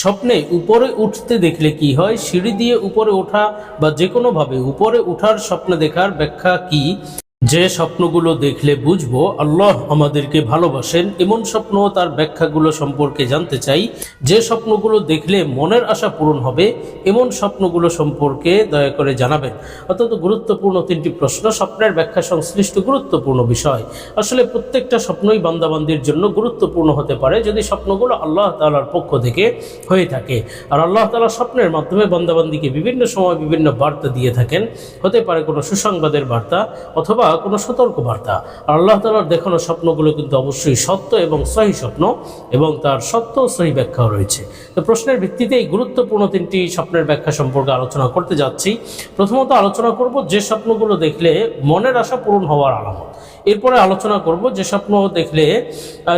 স্বপ্নে উপরে উঠতে দেখলে কি হয়? সিঁড়ি দিয়ে উপরে ওঠা বা যে কোনোভাবে উপরে ওঠার স্বপ্ন দেখার ব্যাখ্যা কি? যে স্বপ্নগুলো দেখলে বুঝব, আল্লাহ আমাদেরকে ভালোবাসেন। এমন স্বপ্ন তার ব্যাখ্যাগুলো সম্পর্কে জানতে চাই। যে স্বপ্নগুলো দেখলে মনের আশা পূরণ হবে, এমন স্বপ্নগুলো সম্পর্কে দয়া করে জানাবেন। অত্যন্ত গুরুত্বপূর্ণ তিনটি প্রশ্ন। স্বপ্নের ব্যাখ্যা সংশ্লিষ্ট গুরুত্বপূর্ণ বিষয়। আসলে প্রত্যেকটা স্বপ্নই বান্দাবান্দির জন্য গুরুত্বপূর্ণ হতে পারে যদি স্বপ্নগুলো আল্লাহ তালার পক্ষ থেকে হয়ে থাকে। আর আল্লাহ তালা স্বপ্নের মাধ্যমে বান্দাবান্দিকে বিভিন্ন সময় বিভিন্ন বার্তা দিয়ে থাকেন। হতে পারে কোনো সুসংবাদের বার্তা অথবা কোনো সতর্ক বার্তা আর আল্লাহ তালার দেখানো স্বপ্নগুলো কিন্তু অবশ্যই সত্য এবং সহি স্বপ্ন এবং তার সত্য সহি ব্যাখ্যাও রয়েছে। তো প্রশ্নের ভিত্তিতে এই গুরুত্বপূর্ণ তিনটি স্বপ্নের ব্যাখ্যা সম্পর্কে আলোচনা করতে যাচ্ছি। প্রথমত আলোচনা করব যে স্বপ্নগুলো দেখলে মনের আশা পূরণ হওয়ার আলামত। এরপরে আলোচনা করব যে স্বপ্ন দেখলে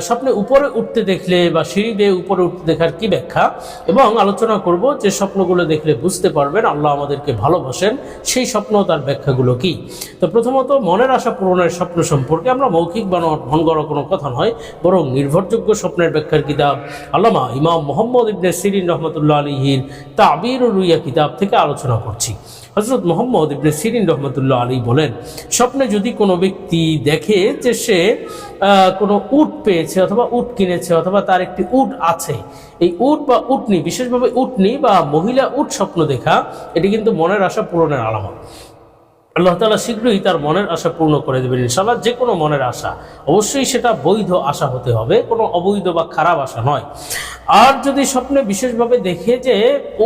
স্বপ্নে উপরে উঠতে দেখলে বা সিঁড়ি বেয়ে উপরে উঠতে দেখার কি ব্যাখ্যা? এবং আলোচনা করব যে স্বপ্নগুলো দেখলে বুঝতে পারবেন আল্লাহ আমাদেরকে ভালোবাসেন, সেই স্বপ্ন তার ব্যাখ্যাগুলো কি? তো প্রথমত মনের আশা পূরণের স্বপ্ন সম্পর্কে আমরা মৌখিক বা ভন করা কোনো কথা নয়, বরং নির্ভরযোগ্য স্বপ্নের ব্যাখ্যার কিতাব আল্লামা ইমাম মোহাম্মদ ইবনে সিরিন রহমতুল্লাহ আলীহির তাবির রুইয়া কিতাব থেকে আলোচনা করছি। হজরত মোহাম্মদ ইবনে সিরিন রহমতুল্লাহ আলী বলেন, স্বপ্নে যদি কোনো ব্যক্তি দেখে যে সে কোনো উট পেয়েছে অথবা উট কিনেছে অথবা তার একটি উট আছে, এই উট বা উটনি, বিশেষভাবে উটনি বা মহিলা উট স্বপ্ন দেখা, এটি কিন্তু মনের আশা পূরণের আলামত। আল্লাহ তালা শীঘ্রই তার মনের আশা পূর্ণ করে দেবেন ইনশাল্লাহ যে কোনো মনের আশা। অবশ্যই সেটা বৈধ আশা হতে হবে, কোনো অবৈধ বা খারাপ আশা নয়। আর যদি স্বপ্নে বিশেষভাবে দেখে যে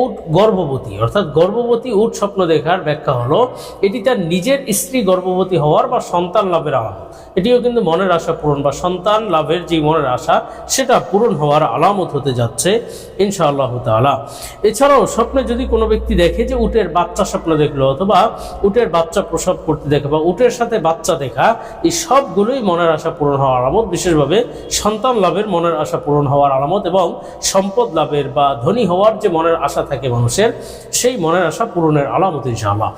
উট গর্ভবতী, অর্থাৎ গর্ভবতী উট স্বপ্ন দেখার ব্যাখ্যা হলো, এটি তার নিজের স্ত্রী গর্ভবতী হওয়ার বা সন্তান লাভের আলামত। এটিও কিন্তু মনের আশা পূরণ বা সন্তান লাভের যে মনের আশা, সেটা পূরণ হওয়ার আলামত হতে যাচ্ছে ইনশাআল্লাহ তাআলা। এছাড়াও স্বপ্নে যদি কোনো ব্যক্তি দেখে যে উটের বাচ্চা স্বপ্ন দেখল অথবা উটের বাচ্চা প্রসব করতে দেখা বা উটের সাথে বাচ্চা দেখা, এই সবগুলোই মনের আশা পূরণ হওয়ার আলামত, বিশেষভাবে সন্তান লাভের মনের আশা পূরণ হওয়ার আলামত এবং সম্পদ লাভের বা ধনী হওয়ার যে মনের আশা থাকে মানুষের, সেই মনের আশা পূরণের আলামত ইনশাআল্লাহ।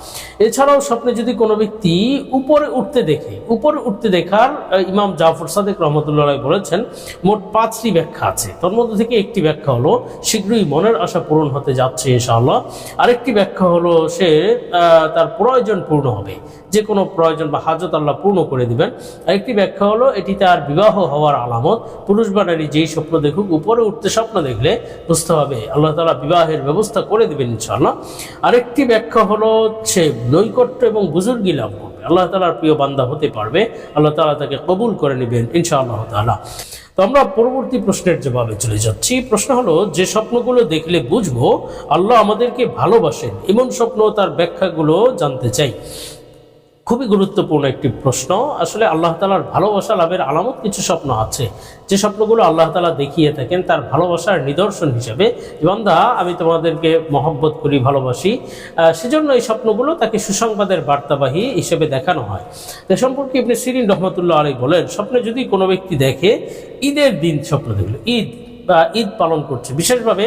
এছাড়াও স্বপ্নে যদি কোনো ব্যক্তি উপরে উঠতে দেখে, উপরে উঠতে দেখার ইমাম জাফর সাদেক রহমতুল্লাহ বলেছেন, মোট পাঁচটি ব্যাখ্যা আছে। তার মধ্যে থেকে একটি ব্যাখ্যা হলো, শীঘ্রই মনের আশা পূরণ হতে যাচ্ছে ইনশাআল্লাহ। আরেকটি ব্যাখ্যা হলো সে তার প্রয়োজন পূর্ণ হবে। যে কোনো প্রয়োজন বা হাজত আল্লাহ পূর্ণ করে দিবেন। আরেকটি ব্যাখ্যা হলো, এটি তার বিবাহ হওয়ার আলামত। পুরুষ বা নারী যেই স্বপ্ন দেখুক, উপরে উঠতে স্বপ্ন দেখলে বুঝতে হবে। আল্লাহ তালা বিবাহের ব্যবস্থা করে দেবেন ইনশাআল্লাহ। আরেকটি ব্যাখ্যা হলো সে নৈকট্য এবং বুজুর্গি লাভ করবে। আল্লাহ তালার প্রিয় বান্দা হতে পারবে। আল্লাহ তালা তাকে কবুল করে নেবেন ইনশাআল্লাহ তালা তো আমরা পরবর্তী প্রশ্নের জবাবে চলে যাচ্ছি। প্রশ্ন হলো, যে স্বপ্নগুলো দেখলে বুঝব, আল্লাহ আমাদেরকে ভালোবাসেন। এমন স্বপ্ন তার ব্যাখ্যাগুলো জানতে চাই। খুবই গুরুত্বপূর্ণ একটি প্রশ্ন। আসলে আল্লাহ তালার ভালোবাসা লাভের আলামত কিছু স্বপ্ন আছে। যে স্বপ্নগুলো আল্লাহ তালা দেখিয়ে থাকেন, তার ভালোবাসার নিদর্শন হিসেবে। বান্দা, আমি তোমাদেরকে মহব্বত করি, ভালোবাসি। সেজন্য এই স্বপ্নগুলো তাকে সুসংবাদের বার্তাবাহী হিসেবে দেখানো হয়। তো সম্পর্কে আপনি সিরিন রহমতুল্লাহ আলী বলেন, স্বপ্নে যদি কোনো ব্যক্তি দেখে, ঈদের দিন স্বপ্ন দেখল, ঈদ বা ঈদ পালন করছে, বিশেষভাবে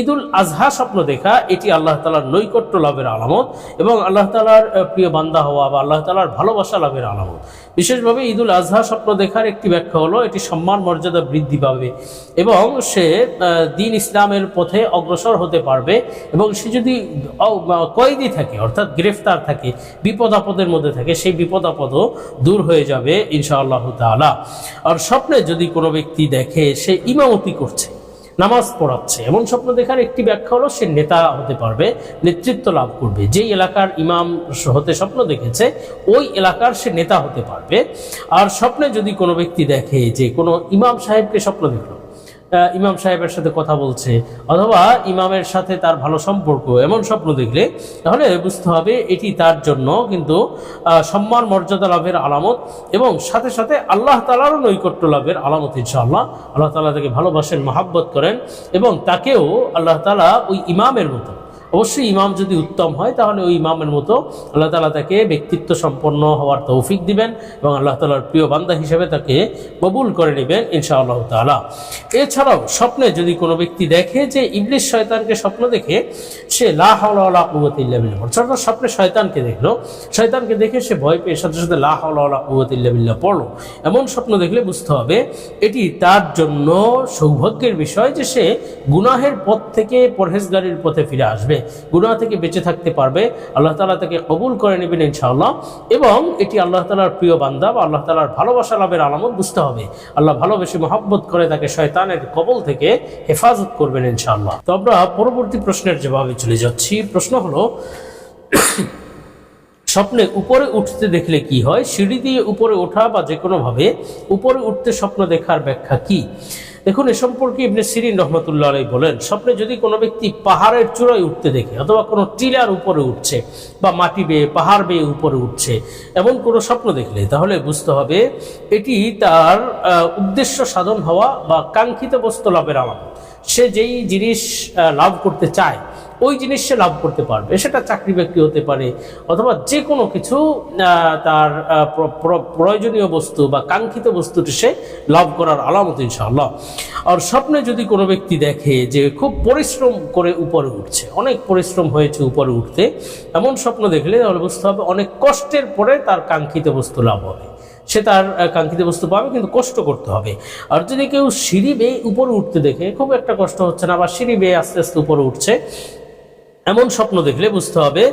ঈদুল আজহা স্বপ্ন দেখা, এটি আল্লাহ তালার নৈকট্য লাভের আলামত এবং আল্লাহ তালার প্রিয় বান্দা হওয়া বা আল্লাহ তালার ভালোবাসা লাভের আলামত। বিশেষভাবে ঈদুল আজহা স্বপ্ন দেখার একটি ব্যাখ্যা হলো, এটি সম্মান মর্যাদা বৃদ্ধি পাবে এবং সে দিন ইসলামের পথে অগ্রসর হতে পারবে এবং সে যদি কয়েদি থাকে, অর্থাৎ গ্রেফতার থাকে, বিপদ আপদের মধ্যে থাকে, সেই বিপদ আপদও দূর হয়ে যাবে ইনশাআল্লাহ তাআলা। আর স্বপ্নে যদি কোনো ব্যক্তি দেখে, সে ইমামতি করছে নামাজ পড়াচ্ছে। এমন স্বপ্ন দেখার একটি ব্যাখ্যা হলো, সে নেতা হতে পারবে, নেতৃত্ব লাভ করবে। যেই এলাকার ইমাম হতে স্বপ্ন দেখেছে, ওই এলাকার সে নেতা হতে পারবে। আর স্বপ্নে যদি কোনো ব্যক্তি দেখে যে কোনো ইমাম সাহেবকে স্বপ্ন দেখল ইমাম সাহেবের সাথে কথা বলছে, অথবা ইমামের সাথে তার ভালো সম্পর্ক, এমন স্বপ্ন দেখলে, তাহলে বুঝতে হবে এটি তার জন্য কিন্তু সম্মান, মর্যাদা লাভের আলামত, এবং সাথে সাথে আল্লাহ তালারও নৈকট্য লাভের আলামত, ইনশাআল্লাহ। আল্লাহ তালা তাকে ভালোবাসেন, মহাব্বত করেন, এবং তাকেও আল্লাহ তালা ওই ইমামের মতো অবশ্যই ইমাম যদি উত্তম হয়, তাহলে ওই ইমামের মতো আল্লাহ তালা তাকে ব্যক্তিত্ব সম্পন্ন হওয়ার তৌফিক দিবেন এবং আল্লাহ তালার প্রিয় বান্দা হিসেবে তাকে কবুল করে নেবেন ইনশা আল্লাহ তালা এছাড়াও স্বপ্নে যদি কোনো ব্যক্তি দেখে যে ইবলিশ শয়তানকে স্বপ্ন দেখে, সে লাহ কুয়াতিল্লাবিল্লা অর্থাৎ স্বপ্নে শয়তানকে দেখল, শয়তানকে দেখে সে ভয় পেয়ে সাথে সাথে লাহ কুয়াতিল্লাবিল্লা পড়ল। এমন স্বপ্ন দেখলে বুঝতে হবে, এটি তার জন্য সৌভাগ্যের বিষয় যে সে গুনাহের পথ থেকে পরহেজগারির পথে ফিরে আসবে। গুনাহ থেকে বেঁচে থাকতে পারবে। আল্লাহ তালা তাকে কবুল করে নেবেন ইনশাআল্লাহ। এবং এটি আল্লাহ তালার প্রিয় বান্দা বা আল্লাহ তালার ভালোবাসা লাভের আলামত বুঝতে হবে। আল্লাহ ভালোবেসে মহব্বত করে তাকে শয়তানের কবল থেকে হেফাজত করবেন ইনশাআল্লাহ। তো আমরা পরবর্তী প্রশ্নের জবাবে চলে যাচ্ছি। প্রশ্ন হলো, স্বপ্নে উপরে উঠতে দেখলে কি হয়? সিঁড়ি দিয়ে উপরে ওঠা বা যে কোনোভাবে উপরে উঠতে স্বপ্ন দেখার ব্যাখ্যা কি? দেখুন, এ সম্পর্কে ইবনে সিরিন রহমতুল্লাহ আলাই বলেন, স্বপ্নে যদি কোনো ব্যক্তি পাহাড়ের চূড়ায় উঠতে দেখে, অথবা কোনো টিলার উপরে উঠছে বা মাটি বেয়ে, পাহাড় বেয়ে উপরে উঠছে, এমন কোনো স্বপ্ন দেখলে, তাহলে বুঝতে হবে এটি তার উদ্দেশ্য সাধন হওয়া বা কাঙ্ক্ষিত বস্তু লাভের আমার সে যেই জিনিস লাভ করতে চায় ওই জিনিস সে লাভ করতে পারবে। সেটা চাকরি বাকরি হতে পারে অথবা যে কোনো কিছু তার প্র- প্র- প্রয়োজনীয় বস্তু বা কাঙ্ক্ষিত বস্তুটি সে লাভ করার আলামত ইনশাআল্লাহ। আর স্বপ্নে যদি কোনো ব্যক্তি দেখে যে খুব পরিশ্রম করে উপরে উঠছে, অনেক পরিশ্রম হয়েছে উপরে উঠতে, এমন স্বপ্ন দেখলে তাহলে বুঝতে হবে অনেক কষ্টের পরে তার কাঙ্ক্ষিত বস্তু লাভ হবে। সে তার কাঙ্ক্ষিত বস্তু পাবে কিন্তু কষ্ট করতে হবে। আর যদি কেউ সিঁড়ি বেয়ে উপরে উঠতে দেখে, খুব একটা কষ্ট হচ্ছে না বা সিঁড়ি বেয়ে আস্তে আস্তে উপরে উঠছে এমন স্বপ্ন দেখলে বুঝতে হবে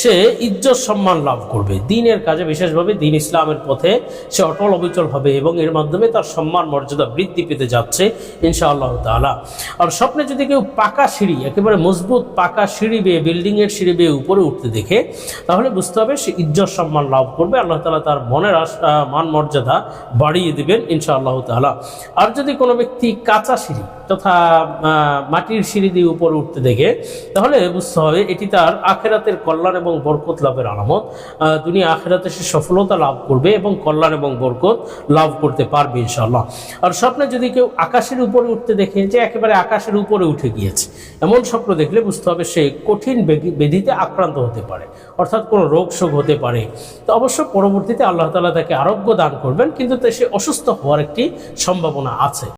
সে ইজ্জত সম্মান লাভ করবে। দিনের কাজে বিশেষভাবে দিন ইসলামের পথে সে অটল অবিচল হবে এবং এর মাধ্যমে তার সম্মান মর্যাদা বৃদ্ধি পেতে যাচ্ছে ইনশা আল্লাহ তালা আর স্বপ্নে যদি কেউ পাকা সিঁড়ি, একেবারে মজবুত পাকা সিঁড়ি বেয়ে, বিল্ডিংয়ের সিঁড়ি বেয়ে উপরে উঠতে দেখে, তাহলে বুঝতে হবে সে ইজ্জত সম্মান লাভ করবে, আল্লাহ তালা তার মনের মান মর্যাদা বাড়িয়ে দিবেন ইনশা আল্লাহ তালা আর যদি কোনো ব্যক্তি কাঁচা সিঁড়ি তথা মাটির সিঁড়ি দিয়ে উপরে উঠতে দেখে, তাহলে বুঝতে হবে, এটি তার আখেরাতের কল্যাণ এবং বরকত লাভের আলামত। দুনিয়া আখেরাতে সে সফলতা লাভ করবে এবং কল্যাণ এবং বরকত লাভ করতে পারবে ইনশাল্লাহ আর স্বপ্নে যদি কেউ আকাশের উপরে উঠতে দেখে, যে একেবারে আকাশের উপরে উঠে গিয়েছে, এমন স্বপ্ন দেখলে বুঝতে হবে সে কঠিন বেধিতে আক্রান্ত হতে পারে, অর্থাৎ কোনো রোগ শোক হতে পারে। তো অবশ্য পরবর্তীতে আল্লাহ তালা তাকে আরোগ্য দান করবেন, কিন্তু সে অসুস্থ হওয়ার একটি সম্ভাবনা আছে।